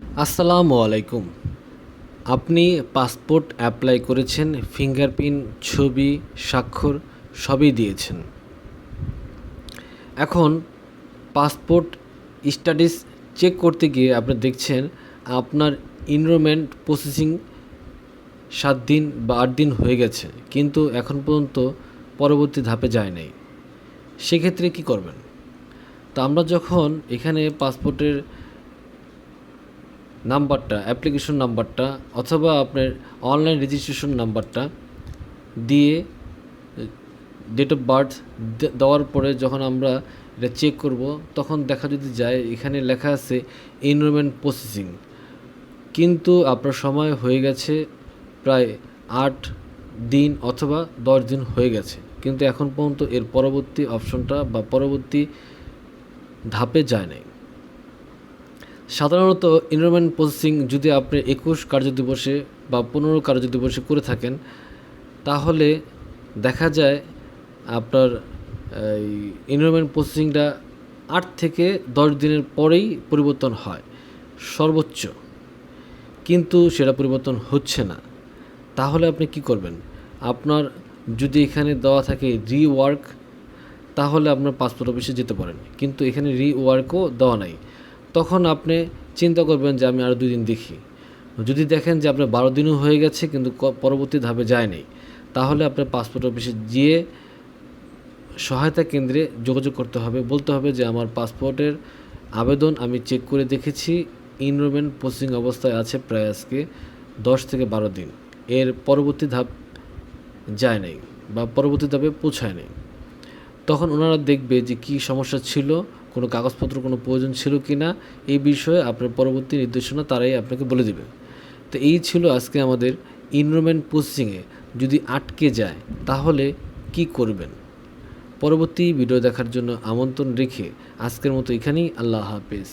আসসালামু আলাইকুম। আপনি পাসপোর্ট অ্যাপ্লাই করেছেন, ফিঙ্গারপ্রিন্ট, ছবি, স্বাক্ষর সবই দিয়েছেন। এখন পাসপোর্ট স্ট্যাটাস চেক করতে গিয়ে আপনি দেখছেন আপনার ইনরোলমেন্ট প্রসেসিং সাত দিন বা আট দিন হয়ে গেছে, কিন্তু এখন পর্যন্ত পরবর্তী ধাপে যায় নাই। সেক্ষেত্রে কি করবেন? তা আমরা যখন এখানে পাসপোর্টের নাম্বারটা অ্যাপ্লিকেশন নাম্বারটা অথবা আপনার অনলাইন রেজিস্ট্রেশন নাম্বারটা দিয়ে ডেট অফ বার্থ দেওয়ার পরে যখন আমরা এটা চেক করব, তখন দেখা যদি যায় এখানে লেখা আছে এনরোলমেন্ট প্রসেসিং কিন্তু আপনার সময় হয়ে গেছে প্রায় আট দিন অথবা দশ দিন হয়ে গেছে। কিন্তু এখন পর্যন্ত এর পরবর্তী অপশনটা বা পরবর্তী ধাপে যায় নাই। সাধারণত এনরোলমেন্ট প্রসেসিং যদি আপনি একুশ কার্যদিবসে বা পনেরো কার্যদিবসে করে থাকেন, তাহলে দেখা যায় আপনার, এই এনরোলমেন্ট প্রসেসিংটা আট থেকে দশ দিনের পরেই পরিবর্তন হয়, সর্বোচ্চ। কিন্তু সেটা পরিবর্তন হচ্ছে না। তাহলে আপনি কি করবেন? আপনার যদি এখানে দেওয়া থাকে রিওয়ার্ক তাহলে আপনার পাসপোর্ট অফিসে যেতে পারেন। কিন্তু এখানে রিওয়ার্কও দেওয়া নাই। তখন আপনি চিন্তা করবেন যে আমি আরও দুই দিন দেখি। যদি দেখেন যে আপনার বারো দিনও হয়ে গেছে কিন্তু পরবর্তী ধাপে যায়নি, তাহলে আপনার পাসপোর্ট অফিসে গিয়ে সহায়তা কেন্দ্রে যোগাযোগ করতে হবে। বলতে হবে যে আমার পাসপোর্টের আবেদন আমি চেক করে দেখেছি ইনরোলমেন্ট প্রসেসিং অবস্থায় আছে প্রায় আজকে দশ থেকে বারো দিন। এর পরবর্তী ধাপ যায় নাই বা পরবর্তী ধাপে পৌঁছায় নাই। তখন ওনারা দেখবে যে কী সমস্যা ছিল কোনো কাগজপত্র, কোনো প্রয়োজন ছিল কি না, এই বিষয়ে আপনার পরবর্তী নির্দেশনা তারাই আপনাকে বলে দেবে। তো এই ছিল আজকে আমাদের ইনরোলমেন্ট পোস্টিংয়ে যদি আটকে যায়, তাহলে কি করবেন? পরবর্তী ভিডিও দেখার জন্য আমন্ত্রণ রেখে আজকের মতো এখানেই, আল্লাহ হাফেজ।